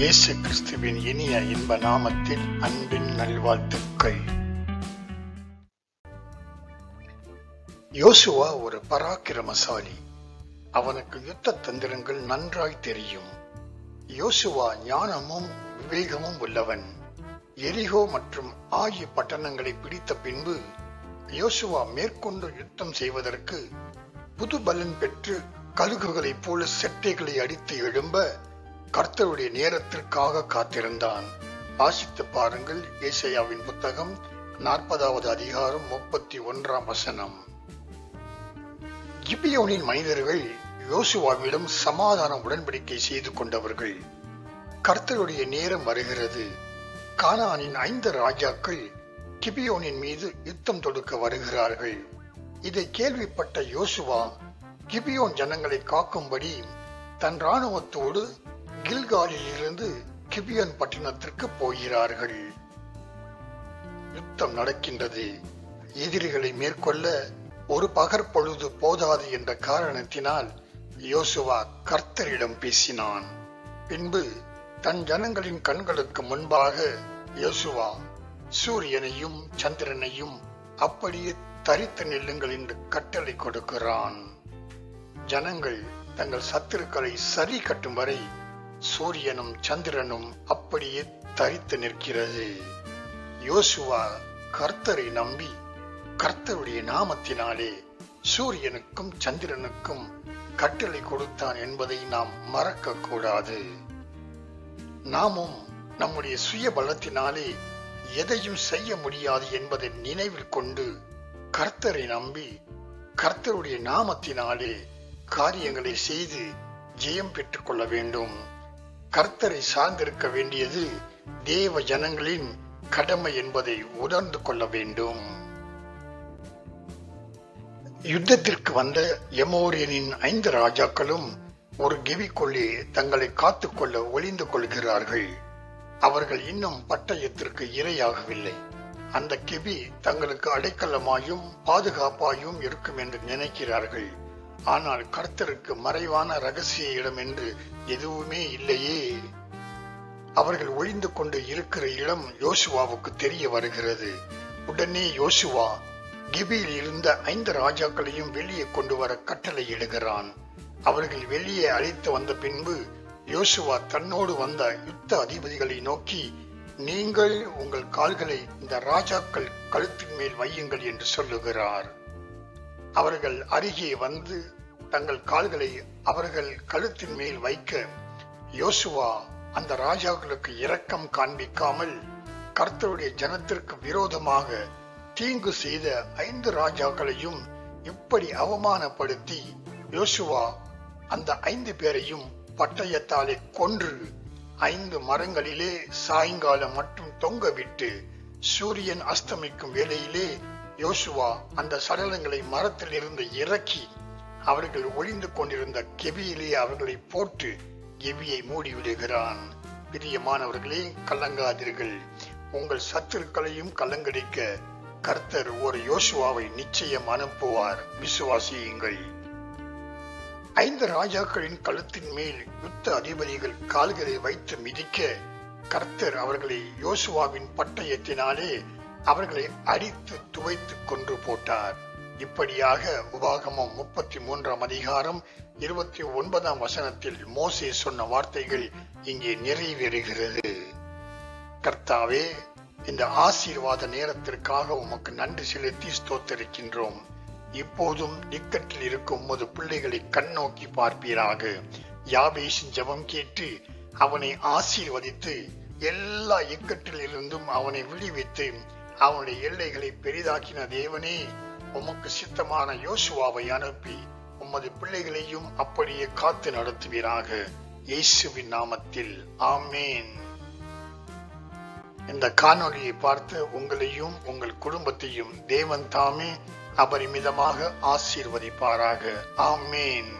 இயேசு கிறிஸ்துவின் இனிய இன்ப நாமத்தில் அன்பின் நல்வாழ்த்துக்கள். யோசுவா ஒரு பராக்கிரமசாலி. அவனுக்கு யுத்த தந்திரங்கள் நன்றாய் தெரியும். யோசுவா ஞானமும் விவேகமும் உள்ளவன். எரிகோ மற்றும் ஆகிய பட்டணங்களை பிடித்த பின்பு யோசுவா மேற்கொண்டு யுத்தம் செய்வதற்கு புது பலன் பெற்று கழுகுகளைப் போல செட்டைகளை அடித்து எழும்ப கர்த்தருடைய நேரத்திற்காக காத்திருந்தான். வாசித்து பாருங்கள் ஏசையாவின் புத்தகம் நாற்பதாவது அதிகாரம் முப்பத்தி ஒன்றாம் வசனம். கிபியோனின் மனிதர்கள் யோசுவாவிடம் சமாதான உடன்படிக்கை செய்து கொண்டவர்கள். கர்த்தருடைய நேரம் வருகிறது. கானானின் ஐந்து ராஜாக்கள் கிபியோனின் மீது யுத்தம் தொடுக்க வருகிறார்கள். இதை கேள்விப்பட்ட யோசுவா கிபியோன் ஜனங்களை காக்கும்படி தன் ராணுவத்தோடு கில்காலில் இருந்து பட்டணத்திற்கு போகிறார்கள். யுத்தம் நடக்கின்றது. எதிரிகளை மேற்கொள்ள ஒரு பகற்பொழுது போதாது என்ற காரணத்தினால் யோசுவா கர்த்தரிடம் பேசினான். பின்பு தன் ஜனங்களின் கண்களுக்கு முன்பாக யோசுவா சூரியனையும் சந்திரனையும் அப்படியே தரித்து நில்லுங்கள் என்று கட்டளை கொடுக்கிறான். ஜனங்கள் தங்கள் சத்துருக்களை சரி கட்டும் வரை சூரியனும் சந்திரனும் அப்படியே தரித்து நிற்கிறது. யோசுவா கர்த்தரை நம்பி கர்த்தருடைய நாமத்தினாலே சூரியனுக்கும் சந்திரனுக்கும் கட்டளை கொடுத்தான் என்பதை நாம் மறக்க கூடாது நாமும் நம்முடைய சுய பலத்தினாலே எதையும் செய்ய முடியாது என்பதை நினைவில் கொண்டு கர்த்தரை நம்பி கர்த்தருடைய நாமத்தினாலே காரியங்களை செய்து ஜெயம் பெற்றுக் கொள்ள வேண்டும். கர்த்தரை சார்ந்திருக்க வேண்டியது தேவ ஜனங்களின் கடமை என்பதை உணர்ந்து கொள்ள வேண்டும். யுத்தத்திற்கு வந்த எமோரியனின் ஐந்து ராஜாக்களும் ஒரு கெவிக்குள்ளே தங்களை காத்துக்கொள்ள ஒளிந்து கொள்கிறார்கள். அவர்கள் இன்னும் பட்டயத்திற்கு இரையாகவில்லை. அந்த கெபி தங்களுக்கு அடைக்கலமாயும் பாதுகாப்பாயும் இருக்கும் என்று நினைக்கிறார்கள். ஆனால் கர்த்தருக்கு மறைவான ரகசிய இடம் என்று எதுவுமே இல்லையே. அவர்கள் ஒழிந்து கொண்டு இருக்கிற இடம் யோசுவாவுக்கு தெரிய வருகிறது. உடனே யோசுவா கிபியில் இருந்த ஐந்து ராஜாக்களையும் வெளியே கொண்டு வர கட்டளை இடுகிறான். அவர்கள் வெளியே அழைத்து வந்த பின்பு யோசுவா தன்னோடு வந்த யுத்த அதிபதிகளை நோக்கி நீங்கள் உங்கள் கால்களை இந்த ராஜாக்கள் கழுத்தின் மேல் வையுங்கள் என்று சொல்லுகிறார். அவர்கள் அருகே வந்து தங்கள் கால்களை அவர்கள் கழுத்தின் மேல் வைக்க யோசுவா அந்த ராஜாக்களுக்கு இரக்கம் காண்பிக்காமல் கர்த்தருடைய ஜனத்திற்கு விரோதமாக தீங்கு செய்த ஐந்து ராஜாக்களையும் இப்படி அவமானப்படுத்தி யோசுவா அந்த ஐந்து பேரையும் பட்டயத்தாலே கொன்று ஐந்து மரங்களிலே சாயங்காலம் மட்டும் தொங்கவிட்டு சூரியன் அஸ்தமிக்கும் வேளையிலே யோசுவா அந்த சடலங்களை மரத்தில் இருந்து இறக்கி அவர்கள் ஒளிந்து கொண்டிருந்த கெபியிலே அவர்களை போட்டு கெபியை மூடிவிடுகிறான் பிரியமானவர்களே கலங்காதீர்கள். உங்கள் சத்துருக்களையும் கலங்கடிக்க கர்த்தர் ஒரு யோசுவாவை நிச்சயம் அனுப்புவார். விசுவாசியுங்கள். ஐந்து ராஜாக்களின் கழுத்தின் மேல் யுத்த அதிபதிகள் கால்களை வைத்து மிதிக்க கர்த்தர் அவர்களை யோசுவாவின் பட்டயத்தினாலே அவர்களை அடித்து துவைத்து கொன்று போட்டார். இப்படியாக உபாகமம் முப்பத்தி மூன்றாம் அதிகாரம் இருபத்தி ஒன்பதாம் வசனத்தில் மோசே சொன்ன வார்த்தைகள் இங்கே நிறைவேறுகிறது. கர்த்தாவே இந்த ஆசீர்வாத நேரத்திற்காக உமக்கு நன்றி செலுத்தி ஸ்தோத்தரிக்கின்றோம். இப்போதும் இக்கட்டில் இருக்கும் உமது பிள்ளைகளை கண்ணோக்கி பார்ப்பீராக. யாபேஷின் ஜெபம் கேட்டு அவனை ஆசீர்வதித்து எல்லா இக்கட்டில் இருந்தும் அவனை விடுவித்து அவனுடைய எல்லைகளை பெரிதாக்கின தேவனே உமக்கு சித்தமான யோசுவாவை அனுப்பி உமது பிள்ளைகளையும் அப்படியே காத்து நடத்துவீராக. இயேசுவின் நாமத்தில் ஆமேன். இந்த காணொலியை பார்த்து உங்களையும் உங்கள் குடும்பத்தையும் தேவன் தாமே அபரிமிதமாக ஆசீர்வதிப்பாராக. ஆமேன்.